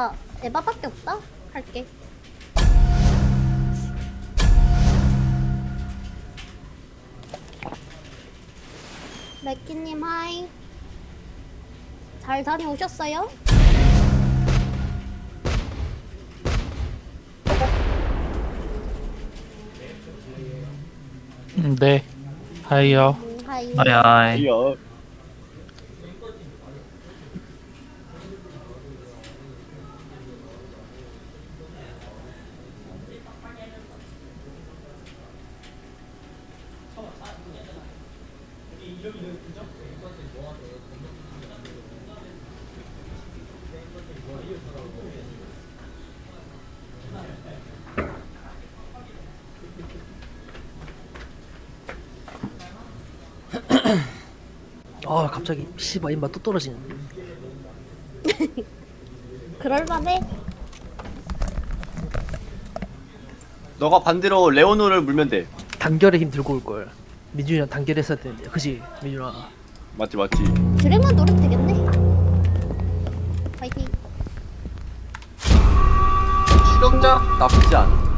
아, 에바밖에 없다? 할게. 맥키님 하이. 잘 다녀오셨어요? 음, 네. 하이요. 음, 하이. 하이. 이야 아 갑자기 씨발 입맛 또 떨어지네. 그럴만해. 너가 반대로 레오노를 물면 돼. 단결의 힘 들고 올걸 민준이랑 단결했어야 되는데. 그지 민준아? 맞지 맞지. 드래곤 노력 되겠네. 파이팅. 추격자 나쁘지 않아.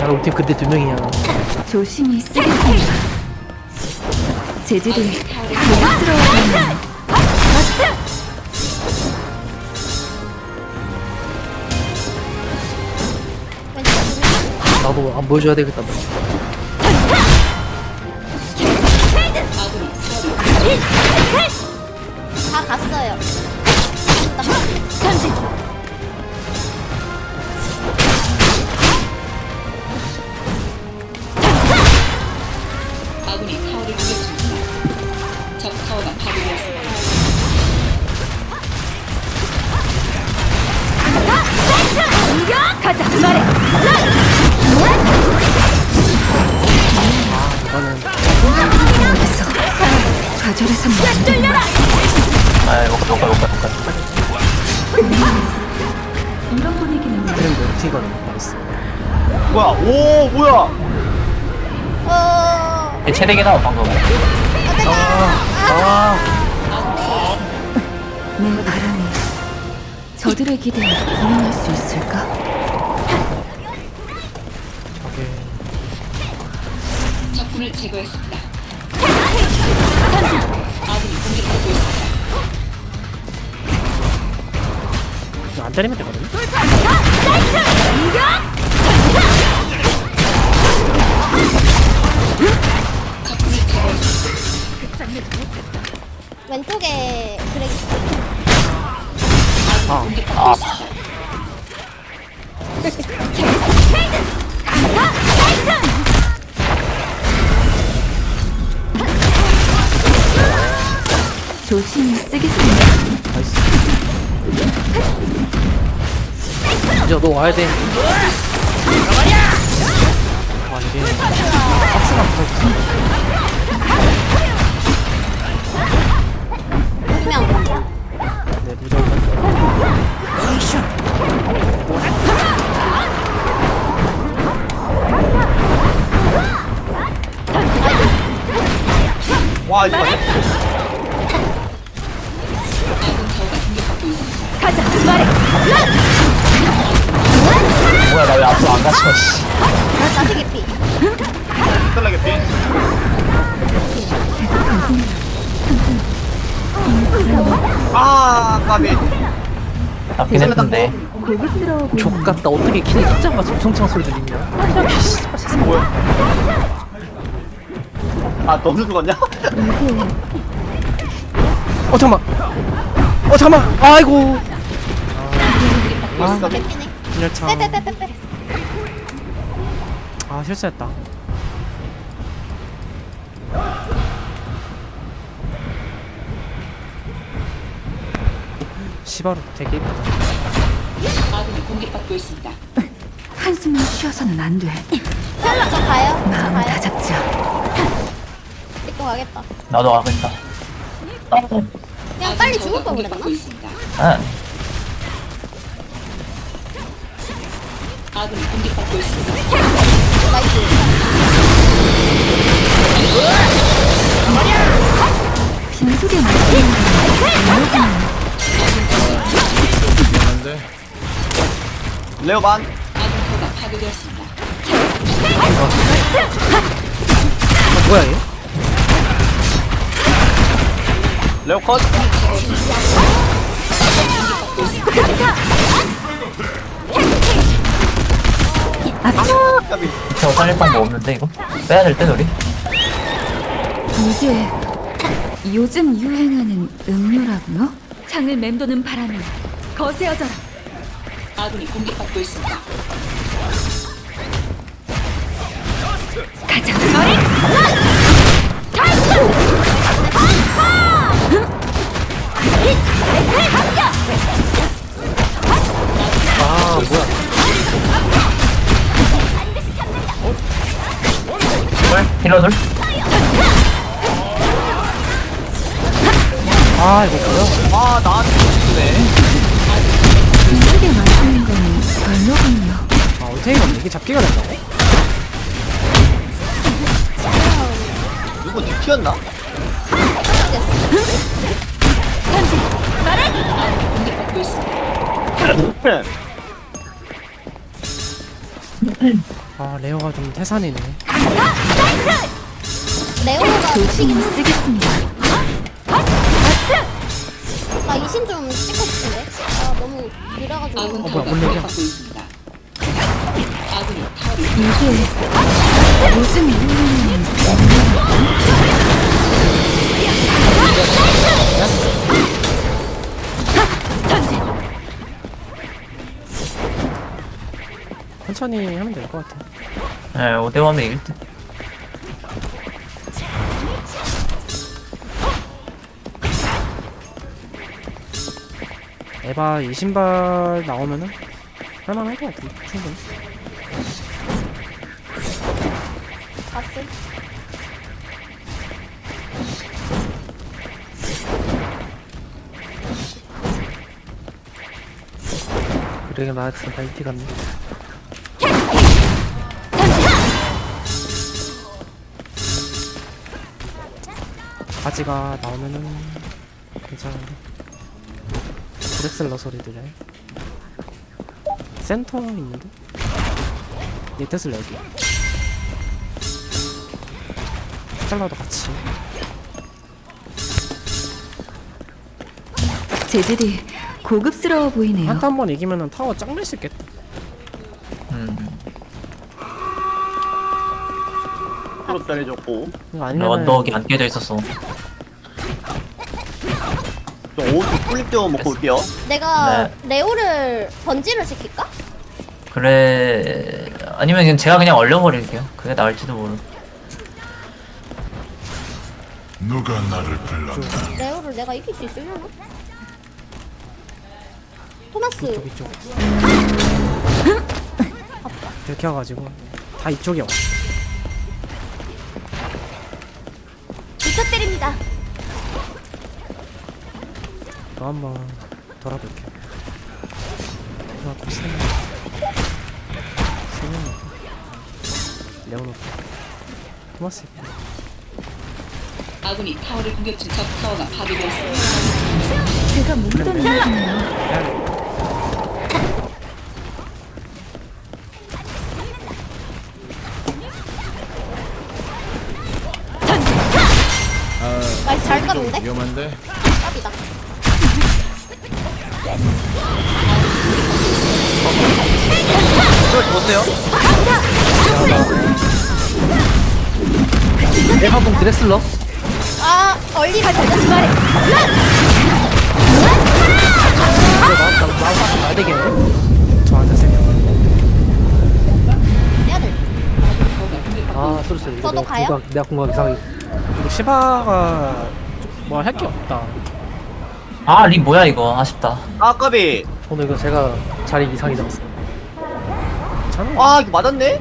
나 우리 팀 그때 두 명이야. 조심히 쓰겠습니다. 재질이 고급스러워 나도 안 보여줘야 되겠다 뭐. 다 갔어요. 전진. 뭐야 오 뭐야 어, 최대기 나와 방금. 아내 바람이 저들의 기대에 부응할 수 있을까? 적군을 제거했습니다. 아군이 공격받고 있습니다. 안 때리면 되거든 적군을 제거했습니다. 왼쪽에. 아군이 공격받고 있습니다. 조심히 쓰겠습니다. 이제 너 와야 돼 와, 이거 까비. 잡긴 했는데. 족같다 어떻게 키니 숫자마자 엄청창 소리 들리냐 뭐야? 아, 너도 죽었냐? 어 잠만 어 잠만 아이고 아, 빼빼빼빼빼. 아 실수했다 시바로 되게 이쁘다 아군이 공격받고 있습니다. 한숨을 쉬어서는 안 돼. 저 가요. 저 마음 가요. 다잡자. 이거 가겠다. 나도 가겠다. 그냥 빨리 죽을 그랬나? 공격받고 있습니다. 응. 아군이 공격받고 있습니다. 나이스. 빈 예쁘게 만드 레오 반. 아군타워가 파괴되었습니다. 아, 뭐야 얘? 레오 컷. 까비. 저 살릴 방법 없는데 이거? 빼야 될 때 우리? 이게 요즘 유행하는 음료라고요? 창을 맴도는 바람이 거세어져라. 아군이 공격받고 있습니다. 가자. 아 뭐야? 둘? 힐러들? 아 이거 뭐야? 아 나한테 죽네. 별로군요. 아 어테이가 이게 잡기가 된다고? 누구? 공격받고 있습니다. 아 레오가 좀 태산이네. 레오가 조심히 쓰겠습니다. 나 이신 좀 찍고 싶은데. 아 너무 느려가지고. 아군 뭐야, 타워가 뭔 얘기야? 공격받고 있습니다. 아군이 타워를 천천히 하면 될 것 같아. 네 5대1은 이길 에바 이 신발 나오면은 할만할 것 같은데 충분히. 봤어. 그러게 나 진짜 발티 같네. 바지가 나오면은 괜찮은데. 브렉슬러 소리 들려요? 센터 있는데? 니테슬 여기. 스텔라도 같이. 쟤들이 고급스러워 보이네요. 한타 한 번 이기면은 타워 짱낼 수 있겠다. 음 프로. 이거 근데 아니면은 언덕이 안 깨져 있었어 저 오른쪽 꿀립 먹고 올게요. 내가 네. 레오를 번지를 시킬까? 그래 아니면 그냥 제가 그냥 얼려버릴게요 그게 나을지도 모르 누가 나를 불렀나 레오를 내가 이길 수 있으려나? 토마스 이쪽 이쪽. 이렇게 와가지고 다 이쪽에 와. 부탁드립니다. 또 한 번 돌아볼게. 그만큼 세명 세명 레오노 토마스 있고 아군이 타워를 공격 중적 타워가 파괴되었습니다. 제가 몸도 밀리네요. 나이스 잘 갔는데? 위험한데 깝이다. 좋으세요? 에바봉 드레슬러 아 얼리가 되지 말해. 이거 말 되겠네 해야 돼. 아 저도 가요? 내가 공각 이상이 이거 시바가 뭐할게 없다 아 리 뭐야 이거 아쉽다 아 까비. 오늘 이거 제가 자리 이상이 괜찮아 아 이거 맞았네?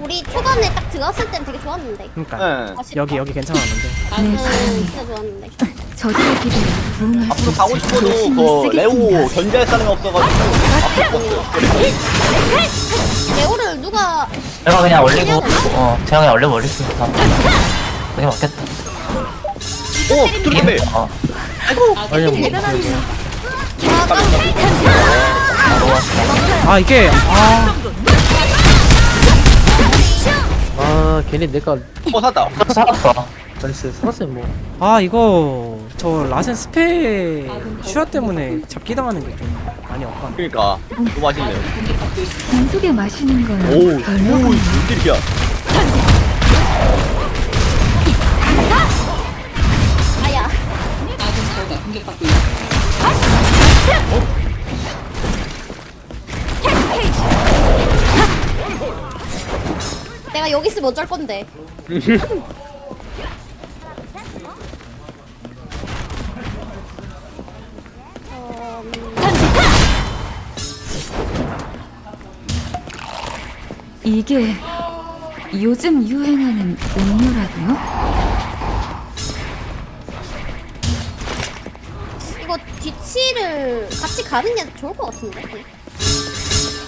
우리 초반에 딱 들어갔을 땐 되게 좋았는데. 그러니까 네. 아쉽다. 여기 여기 괜찮았는데 나는 진짜 좋았는데. 저들의 부응할 수 앞으로 가고? 싶어도 그 레오 쓰겠습니다. 견제할 사람이 없어가지고 레오를 누가 제가 그냥 올리고 어 제가 그냥 올려버릴게요 다 음 그게 맞겠다. 오 두르게 어 아. 이게 아. 아 걔네 내가 어 샀다. 살았다. 나이스 살았으면 뭐 아 이거 저 라센 스페 슈아 때문에 잡기 당하는 게 좀 많이 억간 그러니까. 너무 맛있네요. 공속에 마시는 건 오우 별로군요. 무딜이야 아야 내가 여기 있으면 어쩔 건데 어, 음, 이게 요즘 유행하는 음료라고요? 이거 뒤치를 같이 가는 게 좋을 것 같은데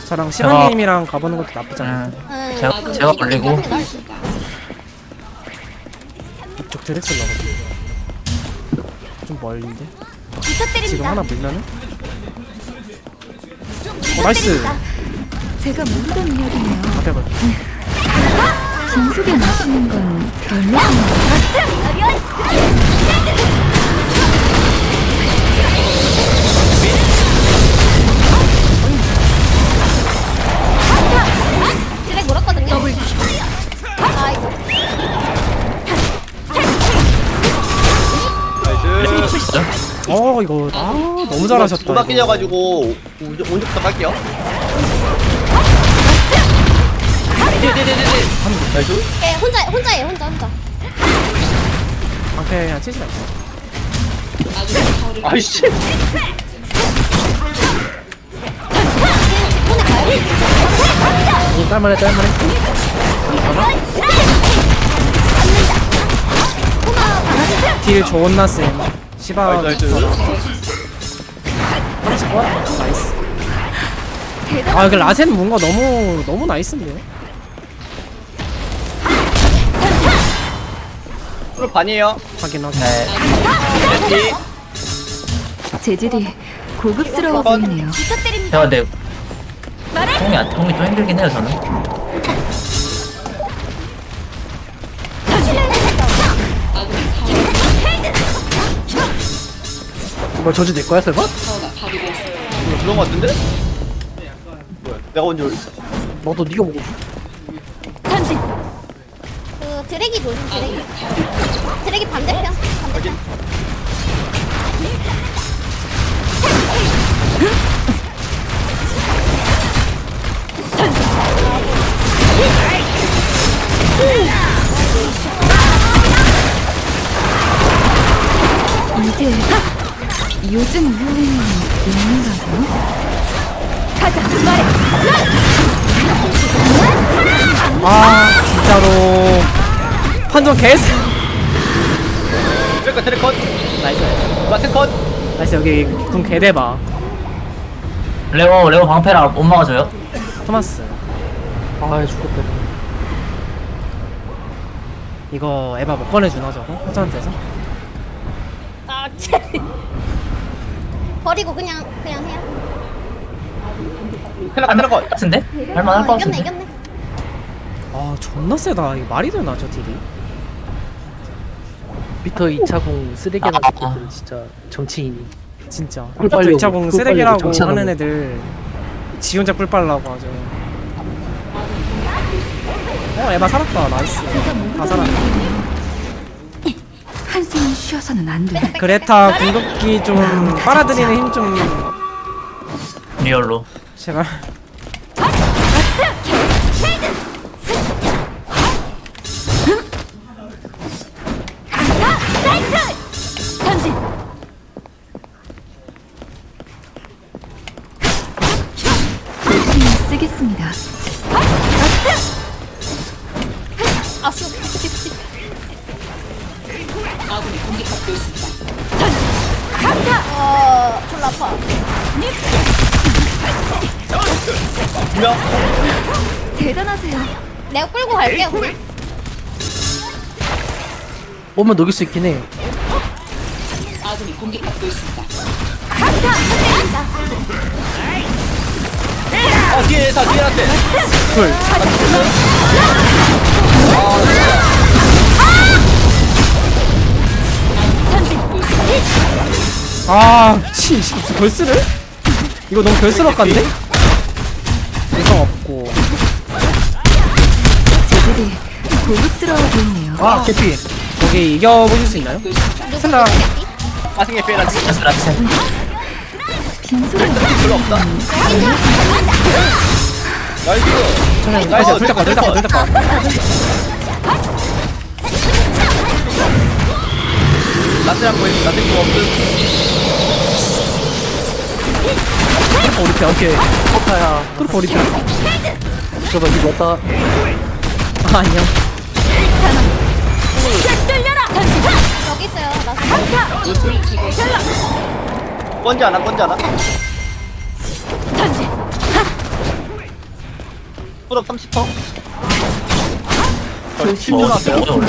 저랑 시바님이랑 가보는 것도 나쁘지 않아요. 음, 응, 제가- 걸리고. 이쪽 드렉슬 나거든 좀 멀린데? 뒤차 때립니다. 지금 하나 물면은 어 나이스! 제가 모르던 이야기네요. 앞에 걸 공속에 마시는 건 별로 나이스. 있어요? 어 이거 아 너무 잘하셨다 못 이거. 아끼져가지고 온적부터 갈게요. 나이스. 예, 혼자 혼자예요 혼자 혼자. 방패 그냥 치지 타워를 아이씨. 손에 가요 이거 딸만해 딸만해. 딜 존나 쌤 시바 나이스. 하나씩 와 나이스. 아 이거 라센 뭔가 너무 너무 나이스인데요 프로 반이에요. 확인 확인 네. 레티 재질이 고급스러워 보이네요. 근데 공이 안 공이 좀 힘들긴 해요 저는. 뭐 저주 내 거야 설마? 그런 거 같은데? 뭐야 내가 언제 올- 너도 네가 보고 그 드랙이 조심 드랙이 드랙이 반대편? 반대편 요즘 유행하는 음료라고요? 아 진짜로. 판정 개스. 트래커 트래커. 나이스. 라센 컷. 나이스 여기 궁 개대봐 레오 레오 방패라 못 막아줘요? 토마스. 아 죽겠다. 이거 에바 못 꺼내주나 저거? 호자한테서? 아 참. 버리고 그냥 그냥 해요. 트래커 트래커 같은데? 할만할 것 어, 이겼네 같은데? 이겼네 아 존나 세다. 이거 말이 되나 저 딜이? 미터 2차공 쓰레기나 아. 새끼들 진짜 정치인이. 진짜. 꿀또 빨려고, 2차공 꿀 쓰레기라고 정치하는 하는 애들 지 혼자 뿔 빨라고 아주 어 에바 살았다. 나이스. 다 살았네 한숨 쉬어서는 안 돼. 그레타 궁극기 좀 빨아들이는 힘 좀 리얼로. 제발 분명 대단하세요. 내가 끌고 갈게 그냥. 오면 녹일 수 있긴 해. 아군이 공격받고 있습니다. 아 뒤에 다 뒤에 한테 둘. 아, 치, 씨, 무슨 결스를? 이거 너무 결스럽간데? 없고. 저들이 고급스러워 보이네요. 아, 개피. 여기 이겨보실 수 있나요? 슬라. 빠승의 피해라 라스 라스 빈소리 별로 없다 나이스 저는 나이스, 둘 닦아, 둘 닦아, 둘 닦아. 나스랑 보이 나스 거 없음 편, 오케이. 트루퍼 우리 편. 저봐 이거 왔다. 아, 안녕. 여기 있어요. 나 우주를 제거했습니다. 건지 않아 건지 않아 풀업 30퍼 저 10초 어 나왔어요 진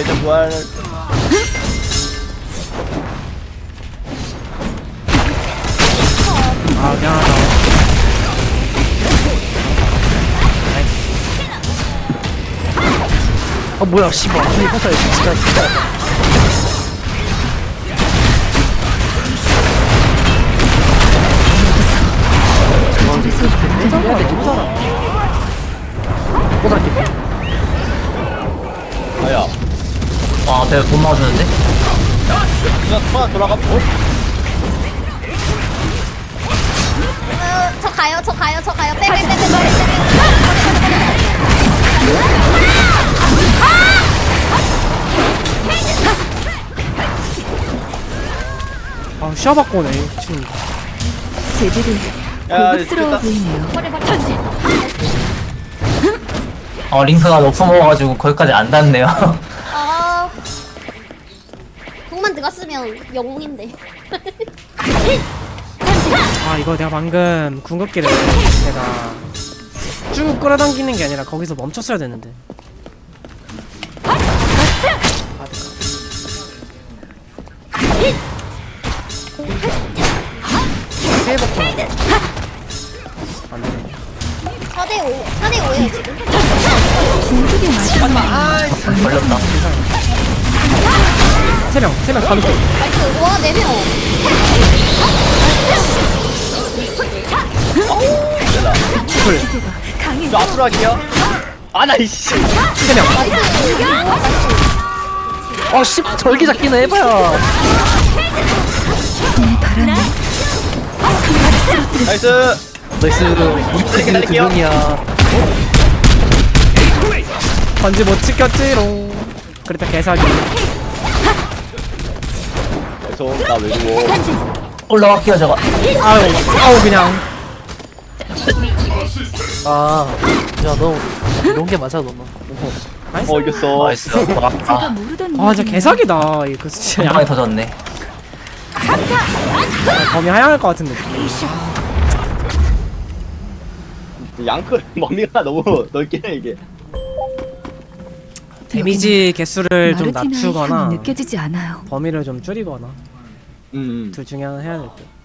이제 부활 아, 미안하다. 아 뭐야 씨발. 아니 포카야 진짜 진짜. 꼬다리. 아야 와 앞에 못 맞았는데 그냥 어? 어, 저 가요. 저 가요. 저 가요. 빼빼 빼빼 빼빼 빼빼. 아, 바꿔네, 지금. 쟤들이 야, 고급스러워 됐다. 보이네요. 어 링크가 높아 먹어가지고 거기까지 안 닿네요 아. 들어갔으면 영웅인데. 아, 이거 내가 방금 궁극기를 내가 쭉 끌어당기는 게 아니라 거기서 멈췄어야 되는데. 안 되네. 4대 5. 4대 5예요 지금. 공격이 맞아. 걸렸다 세 명, 세명 가는 거. 나이스. 와, 4명. 둘, 저 앞으로 할게요 아 나 이씨 세 명. 아 씨, 절기 잡기는 해봐요. 나이스 나이스. 우리 팀두 명이야. 반지 못 지켰지롱. 그랬다 개사기. 계속 나왜 죽어 올라갈게요 저거 아유, 아우 그냥. 아, 야너 이런 게 맞아 너는. 나이스. 어 이겼어 나이스 제가 아 모르던 아, 진짜 일이네요. 개사기다. 이거 진짜 한 방에 양, 터졌네 범위 하향할 것 같은 느낌. 양클 머미가 너무 넓긴 해 이게 데미지 개수를 좀 낮추거나 느껴지지 않아요. 범위를 좀 줄이거나 음, 음. 둘 중에 하나 해야 될 듯.